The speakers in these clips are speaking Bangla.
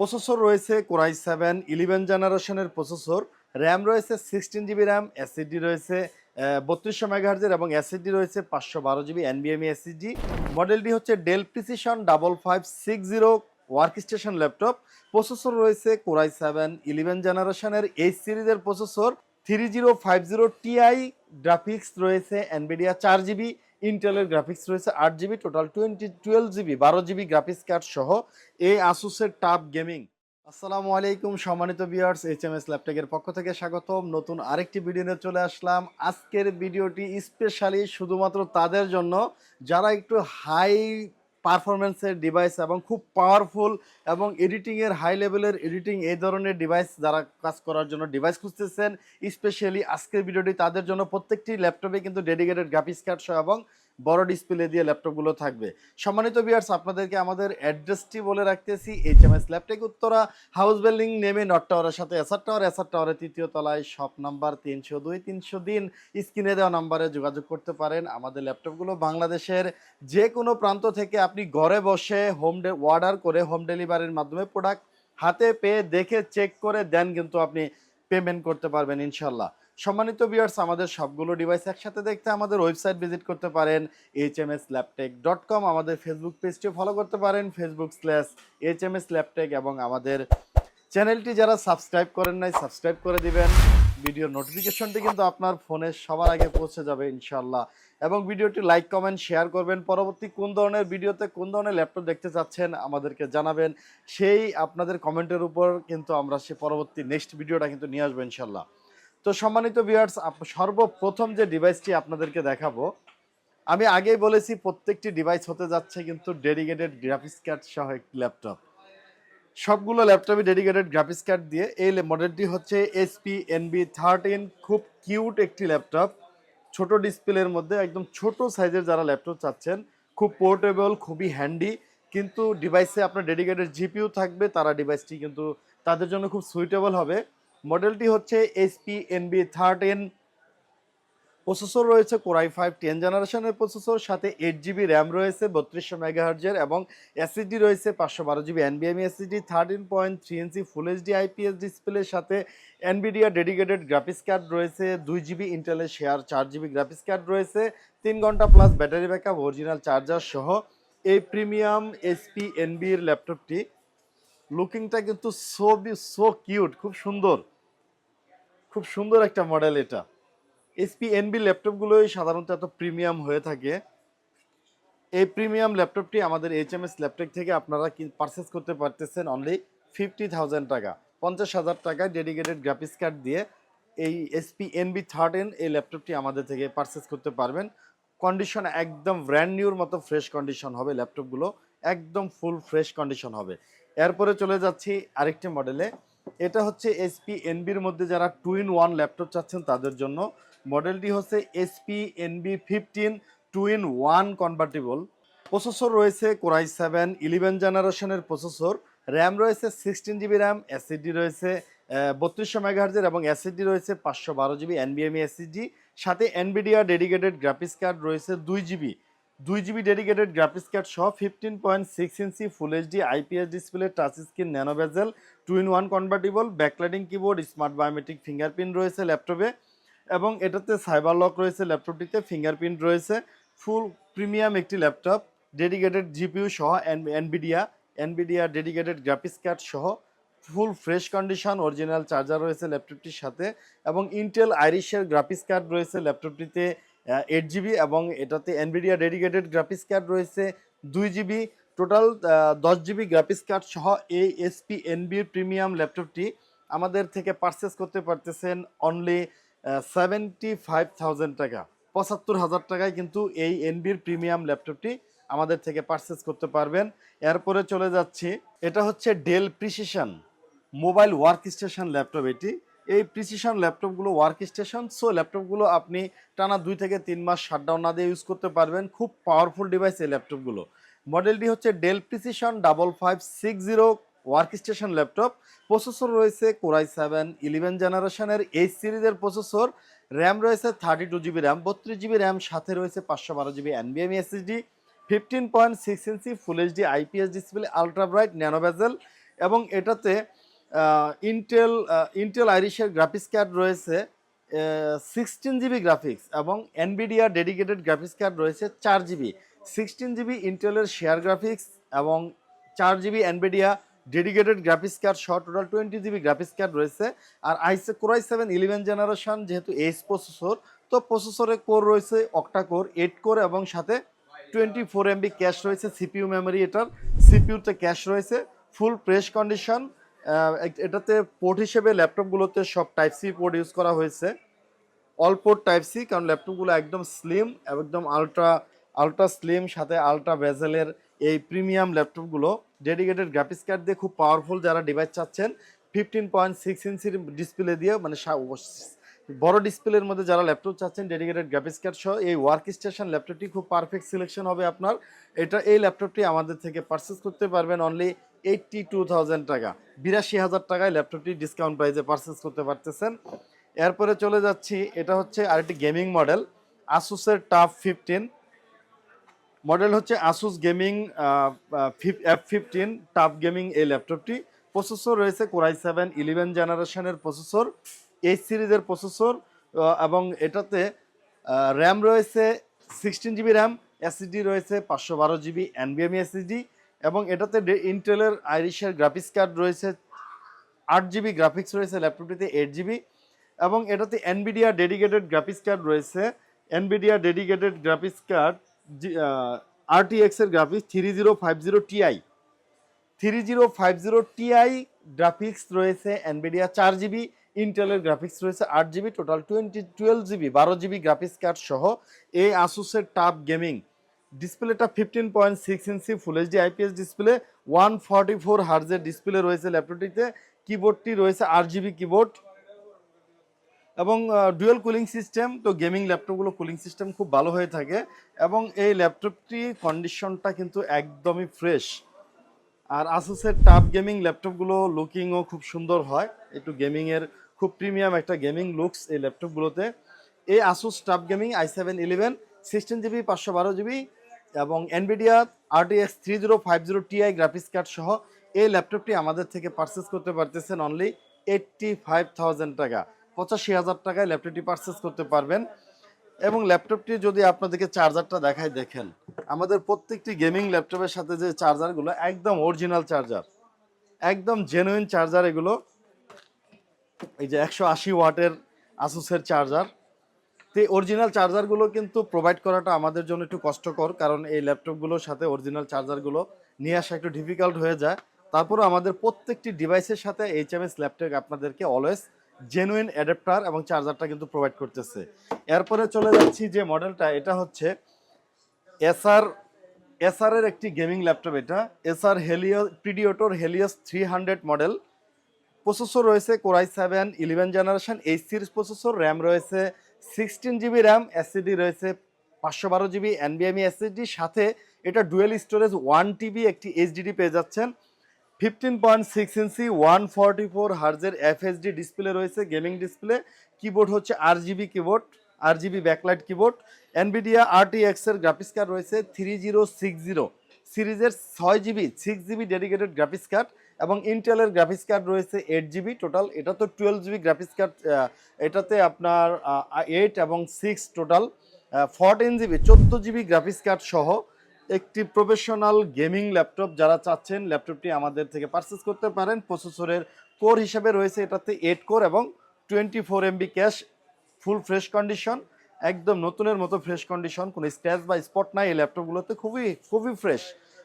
প্রসেসর রয়েছে কোরাই সেভেন, ইলেভেন জেনারেশনের প্রসেসর। র্যাম রয়েছে সিক্সটিন জিবি র্যাম এসএসডি রয়েছে বত্রিশশো মেগাহার্জের এবং এসএসডি রয়েছে পাঁচশো বারো জিবি এনবিএমই এসএসডি মডেলটি হচ্ছে Dell precision double five six zero work station laptop processor রয়েছে কোরাই সেভেন, ইলেভেন জেনারেশনের এইচ সিরিজের processor three zero five zero TI graphics রয়েছে এনবিডিয়া চার জিবি। ইন্টেলের গ্রাফিক্স রয়েছে আট GB total twenty twelve GB বারো জিবি গ্রাফিক্স কার্ড সহ এই আসুসের টাপ গেমিং আসসালামু আলাইকুম, সম্মানিত ভিউয়ার্স এইচ এম এস ল্যাপটপের পক্ষ থেকে স্বাগতম। নতুন আরেকটি ভিডিও নিয়ে চলে আসলাম। আজকের ভিডিওটি স্পেশালি শুধুমাত্র তাদের জন্য। যারা একটু হাই পারফরমেন্সের ডিভাইস এবং খুব পাওয়ারফুল এবং এডিটিংয়ের হাই লেভেলের এডিটিং এই ধরনের ডিভাইস যারা কাজ করার জন্য ডিভাইস খুঁজতেছেন স্পেশালি আজকের ভিডিওটি তাদের জন্য প্রত্যেকটি ল্যাপটপে কিন্তু ডেডিকেটেড গ্রাফিক্স কার্ড সহ এবং বড় ডিসপ্লে দিয়ে ল্যাপটপগুলো থাকবে। সম্মানিত ভিউয়ার্স আপনাদেরকে আমাদের অ্যাড্রেসটি বলে রাখতেছি H M S Laptech Uttara house building নেমে নট টাওয়ারের সাথে এসআর টাওয়ার এসআর টাওয়ারের তৃতীয় তলায় শপ নাম্বার তিনশো দুই, তিনশো দিন স্ক্রিনে দেওয়া নাম্বারে যোগাযোগ করতে পারেন। আমাদের ল্যাপটপগুলো বাংলাদেশের যে কোনো প্রান্ত থেকে আপনি ঘরে বসে হোম ডে অর্ডার করে হোম ডেলিভারির মাধ্যমে প্রোডাক্ট হাতে পেয়ে দেখে চেক করে দেন, কিন্তু আপনি পেমেন্ট করতে পারবেন ইনশাল্লাহ সম্মানিত ভিউয়ার্স আমাদের সবগুলো ডিভাইস একসাথে দেখতে আমাদের ওয়েবসাইট ভিজিট করতে পারেন H M S Laptech dot com আমাদের ফেসবুক পেজটিও ফলো করতে পারেন Facebook slash H M S Laptech এবং আমাদের চ্যানেলটি যারা সাবস্ক্রাইব করেন নাই সাবস্ক্রাইব করে দিবেন। ভিডিওর নোটিফিকেশনটি কিন্তু আপনার ফোনে সবার আগে পৌঁছে যাবে ইনশাল্লাহ এবং ভিডিওটি লাইক কমেন্ট শেয়ার করবেন। পরবর্তী কোন ধরনের ভিডিওতে কোন ধরনের ল্যাপটপ দেখতে চাচ্ছেন, আমাদেরকে জানাবেন। সেই আপনাদের কমেন্টের উপর কিন্তু আমরা সে পরবর্তী নেক্সট ভিডিওটা কিন্তু নিয়ে আসব ইনশাল্লাহ তো সম্মানিত ভিউয়ার্স সর্বপ্রথম যে ডিভাইসটি আপনাদেরকে দেখাবো, আমি আগেই বলেছি প্রত্যেকটি ডিভাইস হতে যাচ্ছে কিন্তু ডেডিকেটেড গ্রাফিক্স কার্ড সহ একটি ল্যাপটপ সবগুলো ল্যাপটপে ডেডিকেটেড গ্রাফিক্স কার্ড দিয়ে এই মডেলটি হচ্ছে এসপি এনবি থার্টিন খুব কিউট একটি ল্যাপটপ ছোট ডিসপ্লের মধ্যে একদম ছোট সাইজের যারা ল্যাপটপ চাচ্ছেন, খুব পোর্টেবল খুবই হ্যান্ডি কিন্তু ডিভাইসে আপনার ডেডিকেটেড জিপিউ থাকবে, তারা ডিভাইসটি কিন্তু তাদের জন্য খুব সুইটেবল হবে। মডেলটি হচ্ছে এসপি এনবি থার্টিন প্রসেসর রয়েছে কোরাই ফাইভ টেন জেনারেশনের প্রসেসর সাথে এইট জিবি র্যাম রয়েছে, বত্রিশশো মেগাহার্জের এবং এসএসডি রয়েছে, পাঁচশো বারো GB এনবিএমই SSD thirteen point three inch full HD IPS ডিসপ্লের সাথে এনবিডিয়া ডেডিকেটেড গ্রাফিক্স কার্ড রয়েছে, দুই জিবি ইন্টেলের শেয়ার চার জিবি গ্রাফিক্স কার্ড রয়েছে, তিন ঘণ্টা plus battery backup original charger সহ এই প্রিমিয়াম এসপি এনবির ল্যাপটপটি লুকিংটা কিন্তু সো সো কিউট খুব সুন্দর। খুব সুন্দর একটা মডেল এটা। এসপি এনবি ল্যাপটপগুলোই সাধারণত এত প্রিমিয়াম হয়ে থাকে। এই প্রিমিয়াম ল্যাপটপটি আমাদের এইচ এম এস ল্যাপটপ থেকে আপনারা পারচেস করতে পারতেছেন অনলি ফিফটি থাউজেন্ড টাকা। পঞ্চাশ হাজার টাকায় ডেডিকেটেড গ্রাফিক্স কার্ড দিয়ে এই এসপি এনবি থার্টিন এই ল্যাপটপটি আমাদের থেকে পারচেস করতে পারবেন। কন্ডিশন একদম ব্র্যান্ড নিউর মতো ফ্রেশ কন্ডিশন হবে ল্যাপটপগুলো। একদম ফুল ফ্রেশ কন্ডিশন হবে। এরপরে চলে যাচ্ছি আরেকটি মডেলে এটা হচ্ছে এসপি এনবির মধ্যে যারা টু ইন ওয়ান ল্যাপটপ চাচ্ছেন তাদের জন্য। মডেলটি হচ্ছে HP Envy fifteen two in one convertible processor রয়েছে কোরাই সেভেন ইলেভেন জেনারেশনের প্রসেসর র্যাম রয়েছে সিক্সটিন জিবি র্যাম এসএসডি রয়েছে বত্রিশশো মেগাহার্জের এবং এসএসডি রয়েছে পাঁচশো বারো জিবি এনবিএমই এসএসডি সাথে এনবিডিয়া ডেডিকেটেড গ্রাফিক্স কার্ড রয়েছে দুই জিবি দুই জিবি ডেডিকেটেড গ্রাফিক্স কার্ড সহ fifteen point six inch full HD IPS display touch screen nano bezel two in one convertible backlighting keyboard smart biometric fingerprint রয়েছে ল্যাপটপে এবং এটাতে সাইবার লক রয়েছে ল্যাপটপটিতে ফিঙ্গারপ্রিন্ট রয়েছে ফুল প্রিমিয়াম একটি ল্যাপটপ ডেডিকেটেড জিপিউ সহ Nvidia Nvidia dedicated graphics card সহ full fresh condition original charger রয়েছে ল্যাপটপটির সাথে এবং ইন্টেল আইরিশের গ্রাফিক্স কার্ড রয়েছে ল্যাপটপটিতে এইট জিবি এবং এটাতে এনবিডিয়া ডেডিকেটেড গ্রাফিক্স কার্ড রয়েছে, দুই জিবি টোটাল দশ জিবি গ্রাফিক্স কার্ড সহ এই এসপি এনবির প্রিমিয়াম ল্যাপটপটি আমাদের থেকে পারচেস করতে পারতেছেন অনলি সেভেন্টি ফাইভ টাকা। পঁচাত্তর হাজার টাকায় কিন্তু এই এনবির প্রিমিয়াম ল্যাপটপটি আমাদের থেকে পারচেস করতে পারবেন। এরপরে চলে যাচ্ছি, এটা হচ্ছে Dell precision mobile work station laptop এটি। এই প্রিসিশন ল্যাপটপগুলো ওয়ার্ক স্টেশন সো ল্যাপটপগুলো আপনি টানা দুই থেকে তিন মাস শাটডাউন না দিয়ে ইউজ করতে পারবেন। খুব পাওয়ারফুল ডিভাইস এই ল্যাপটপগুলো মডেলটি হচ্ছে Dell precision double five six zero work station laptop processor রয়েছে কোরাই সেভেন ইলেভেন জেনারেশনের এইচ সিরিজের প্রসেসর র্যাম রয়েছে থার্টি টু জিবি র্যাম বত্রিশ জিবি র্যাম সাথে রয়েছে পাঁচশো বারো GB এনবিএম SSD fifteen point six inch full HD IPS display ultra bright nano bezel এবং এটাতে ইন্টেল ইন্টেল আইরিশের গ্রাফিক্স কার্ড রয়েছে সিক্সটিন জিবি গ্রাফিক্স এবং এনবিডিয়া ডেডিকেটেড গ্রাফিক্স কার্ড রয়েছে চার জিবি সিক্সটিন জিবি ইন্টেলের শেয়ার গ্রাফিক্স এবং চার GB Nvidia dedicated graphics card সহ total twenty GB graphics card রয়েছে। আর আইসে core i seven eleven generation যেহেতু এইচ প্রসেসর তো প্রসেসরে কোর রয়েছে অক্টা কোর এইট কোর এবং সাথে টোয়েন্টি ফোর এমবি ক্যাশ রয়েছে সিপিইউ মেমোরি এটার। সিপিউতে ক্যাশ রয়েছে ফুল প্রেস কন্ডিশন এটাতে পোর্ট হিসেবে ল্যাপটপগুলোতে সব টাইপ সি পোর্ট ইউজ করা হয়েছে। অল পোর্ট টাইপ সি কারণ ল্যাপটপগুলো একদম স্লিম একদম আলট্রা আলট্রা স্লিম সাথে আলট্রা বেজেলের এই প্রিমিয়াম ল্যাপটপগুলো ডেডিকেটেড গ্রাফিক্স কার্ড দিয়ে খুব পাওয়ারফুল যারা ডিভাইস চাচ্ছেন ফিফটিন পয়েন্ট সিক্স ইঞ্চির ডিসপ্লে দিয়ে মানে বড় ডিসপ্লের মধ্যে যারা ল্যাপটপ চাচ্ছেন ডেডিকেটেড গ্রাফিক্স কার্ড সহ, এই ওয়ার্ক স্টেশন ল্যাপটপটি খুব পারফেক্ট সিলেকশন হবে আপনার। এটা এই ল্যাপটপটি আমাদের থেকে পারচেস করতে পারবেন অনলি এইটটি টু থাউজেন্ড টাকা। বিরাশি হাজার টাকায় ল্যাপটপটি ডিসকাউন্ট প্রাইসে পারচেস করতে পারতেছেন। এরপরে চলে যাচ্ছি, এটা হচ্ছে আরেকটি গেমিং মডেল আসুসের টাফ ফিফটিন মডেল হচ্ছে Asus gaming F fifteen TUF gaming এই ল্যাপটপটি। প্রসেসর রয়েছে কোরাই সেভেন ইলেভেন জেনারেশনের প্রসেসর এইচ সিরিজের প্রসেসর এবং এটাতে র্যাম রয়েছে সিক্সটিন জিবি র্যাম এসএসডি রয়েছে, পাঁচশো বারো জিবি এনবিএমই এসএসডি এবং এটাতে ইন্টেলের আইরিশের গ্রাফিক্স কার্ড রয়েছে, আট জিবি গ্রাফিক্স রয়েছে ল্যাপটপটিতে এইট জিবি এবং এটাতে এনবিডিয়া ডেডিকেটেড গ্রাফিক্স কার্ড রয়েছে। Nvidia dedicated graphics card RTX এর graphics three zero five zero TI three zero five zero TI graphics রয়েছে এনবিডিয়া চার জিবি ইন্টেলের গ্রাফিক্স রয়েছে, আট GB total twenty twelve GB বারো জিবি গ্রাফিক্স কার্ড সহ এই আসুসের টাপ গেমিং ডিসপ্লেটা fifteen point six inch full HD IPS display one forty four হার্জের display রয়েছে ল্যাপটপটিতে কিবোর্ডটি রয়েছে আট জিবি কিবোর্ড এবং ডুয়েল কুলিং সিস্টেম তো গেমিং ল্যাপটপগুলো কুলিং সিস্টেম খুব ভালো হয়ে থাকে এবং এই ল্যাপটপটি কন্ডিশনটা কিন্তু একদমই ফ্রেশ আর আসুসের টাপ গেমিং ল্যাপটপগুলো লুকিংও খুব সুন্দর হয়, একটু গেমিংয়ের খুব প্রিমিয়াম একটা গেমিং লুকস এই ল্যাপটপগুলোতে এই Asus TUF gaming I seven eleven sixteen GB পাঁচশো বারো জিবি এবং Nvidia RTX three zero five zero TI graphics card সহ এই ল্যাপটপটি আমাদের থেকে পারচেস করতে পারতেছেন অনলি এইট্টি ফাইভ থাউজেন্ড টাকা। পঁচাশি হাজার টাকায় ল্যাপটপটি পারচেস করতে পারবেন। এবং ল্যাপটপটি যদি আপনাদেরকে চার্জারটা দেখায় দেখেন, আমাদের প্রত্যেকটি গেমিং ল্যাপটপের সাথে যে চার্জারগুলো একদম অরিজিনাল চার্জার একদম জেনুইন চার্জার এগুলো, এই যে একশো আশি ওয়াটের আসুসের চার্জার তো অরিজিনাল চার্জারগুলো কিন্তু প্রোভাইড করাটা আমাদের জন্য একটু কষ্টকর, কারণ এই ল্যাপটপগুলোর সাথে অরিজিনাল চার্জারগুলো নিয়ে আসা একটু ডিফিকাল্ট হয়ে যায়। তারপরে আমাদের প্রত্যেকটি ডিভাইসের সাথে এইচএমএস ল্যাপটপ আপনাদেরকে অলওয়েজ জেনুইন অ্যাডাপ্টার এবং চার্জারটা কিন্তু প্রোভাইড করতেছে। এরপরে চলে যাচ্ছি যে মডেলটা এটা হচ্ছে এসআর এসআর এর একটি গেমিং ল্যাপটপ এটা। Acer Helios Predator Helios three hundred model processor রয়েছে core i seven eleven generation H series processor RAM রয়েছে সিক্সটিন জিবি র্যাম এসএসডি রয়েছে, পাঁচশো বারো জিবি এনবিএমই এসএসডি সাথে এটা ডুয়েল স্টোরেজ ওয়ান টিবি একটি এইচডিডি পেয়ে যাচ্ছেন। Fifteen point six inch one forty four হার্জের FSD display রয়েছে গেমিং ডিসপ্লে কিবোর্ড হচ্ছে R GB keyboard R GB backlight keyboard Nvidia RTX এর গ্রাফিক্স কার্ড রয়েছে থ্রি জিরো সিক্স জিরো সিরিজের ছয় GB six GB dedicated graphics card এবং ইন্টেলের গ্রাফিক্স কার্ড রয়েছে এইট জিবি টোটাল এটা তো টুয়েলভ জিবি গ্রাফিক্স কার্ড এটাতে আপনার এইট এবং সিক্স টোটাল ফোরটিন জিবি চোদ্দ জিবি গ্রাফিক্স কার্ড সহ একটি প্রফেশনাল গেমিং ল্যাপটপ যারা চাচ্ছেন ল্যাপটপটি আমাদের থেকে পারচেস করতে পারেন। প্রসেসরের কোর হিসেবে রয়েছে এটাতে এইট কোর এবং twenty four MB cache full fresh condition একদম নতুনের মতো ফ্রেশ কন্ডিশন কোনো স্ক্র্যাচ বা স্পট নাই এই ল্যাপটপগুলোতে খুবই খুবই ফ্রেশ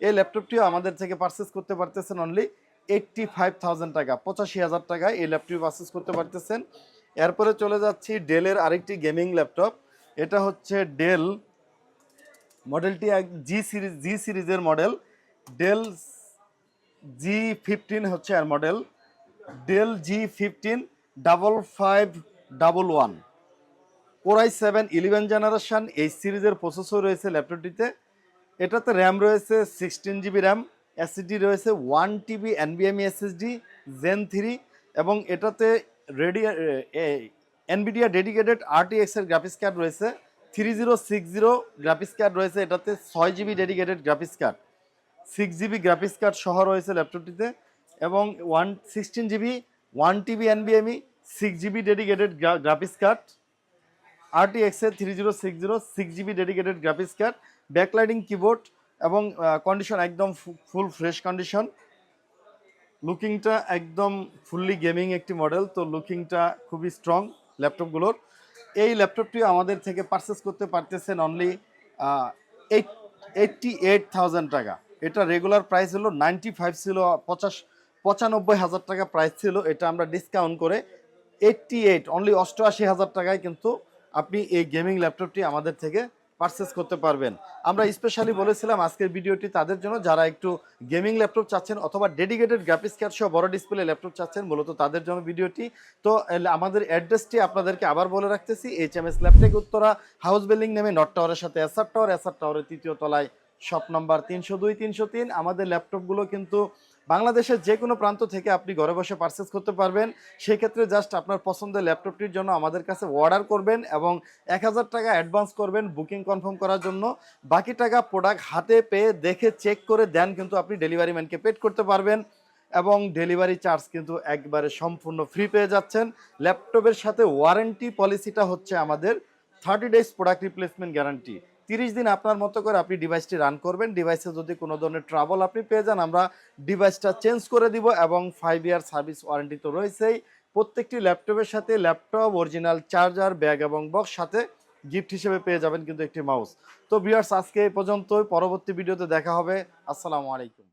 এই ল্যাপটপটিও আমাদের থেকে পারচেস করতে পারতেছেন অনলি এইট্টি ফাইভ থাউজেন্ড টাকা, পঁচাশি হাজার টাকায় এই ল্যাপটপটি পারচেস করতে পারতেছেন। এরপরে চলে যাচ্ছি ডেলের আরেকটি গেমিং ল্যাপটপ এটা হচ্ছে ডেল মডেলটি এক জি সিরিজ জি সিরিজের মডেল ডেল জি ফিফটিন হচ্ছে আর model Dell G fifteen double five double one core i seven eleven generation এই সিরিজের প্রসেসর রয়েছে ল্যাপটপটিতে এটাতে র্যাম রয়েছে সিক্সটিন জিবি র্যাম এসএসডি রয়েছে ওয়ান টিবি এনবিএমই এসএসডি জেন থ্রি এবং এটাতে রেডি এনবিডিয়া ডেডিকেটেড আরটিএক্স এর গ্রাফিক্স কার্ড রয়েছে three zero six zero graphics card রয়েছে, এটাতে ছয় GB dedicated graphics card six GB graphics card সহ রয়েছে ল্যাপটপটিতে এবং one sixteen GB one TB এনবিএমই six GB dedicated graphics card RTX এর three zero six zero six GB dedicated graphics card backlighting keyboard এবং কন্ডিশন একদম ফুল ফ্রেশ কন্ডিশন লুকিংটা একদম ফুললি গেমিং একটি মডেল তো লুকিংটা খুবই স্ট্রং ল্যাপটপগুলোর এই ল্যাপটপটি আমাদের থেকে পারচেস করতে পারতেছেন অনলি এইট এইটটি এইট টাকা। এটা রেগুলার প্রাইস হলো নাইনটি ফাইভ ছিল, পঁচাশ, পঁচানব্বই হাজার টাকা প্রাইস ছিল। এটা আমরা ডিসকাউন্ট করে এইটটি এইট অনলি অষ্টআশি হাজার টাকায় কিন্তু আপনি এই গেমিং ল্যাপটপটি আমাদের থেকে পারচেস করতে পারবেন। আমরা স্পেশালি বলেছিলাম আজকের ভিডিওটি তাদের জন্য, যারা একটু গেমিং ল্যাপটপ চাচ্ছেন অথবা ডেডিকেটেড গ্রাফিক্স কার্ড সহ বড় ডিসপ্লে ল্যাপটপ চাচ্ছেন, মূলত তাদের জন্য ভিডিওটি। তো আমাদের অ্যাড্রেসটি আপনাদেরকে আবার বলে রাখতেছি H M S Laptech Uttara house building নেমে নট টাওয়ারের সাথে এসআর টাওয়ার এসআর টাওয়ারের তৃতীয় তলায় শপ নাম্বার তিনশো দুই, তিনশো তিন। আমাদের ল্যাপটপগুলো কিন্তু বাংলাদেশের যে কোনো প্রান্ত থেকে আপনি ঘরে বসে পারচেস করতে পারবেন। সেই ক্ষেত্রে জাস্ট আপনার পছন্দের ল্যাপটপটির জন্য আমাদের কাছে অর্ডার করবেন এবং এক হাজার টাকা অ্যাডভান্স করবেন বুকিং কনফার্ম করার জন্য। বাকি টাকা প্রোডাক্ট হাতে পেয়ে দেখে চেক করে দেন কিন্তু আপনি ডেলিভারি ম্যানকে পেড করতে পারবেন এবং ডেলিভারি চার্জ কিন্তু একবারে সম্পূর্ণ ফ্রি পেয়ে যাচ্ছেন। ল্যাপটপের সাথে ওয়ারেন্টি পলিসিটা হচ্ছে আমাদের thirty days product replacement guarantee তিরিশ দিন আপনার মতো করে আপনি ডিভাইসটি রান করবেন। ডিভাইসে যদি কোনো ধরনের ট্রাবল আপনি পেয়ে যান, আমরা ডিভাইসটা চেঞ্জ করে দিব এবং ফাইভ ইয়ার সার্ভিস ওয়ারেন্টি তো রয়েছেই। প্রত্যেকটি ল্যাপটপের সাথে ল্যাপটপ অরিজিনাল চার্জার ব্যাগ এবং বক্স সাথে গিফট হিসেবে পেয়ে যাবেন কিন্তু একটি মাউস তো ভিউয়ার্স আজকে এই পর্যন্তই। পরবর্তী ভিডিওতে দেখা হবে। আসসালামু আলাইকুম।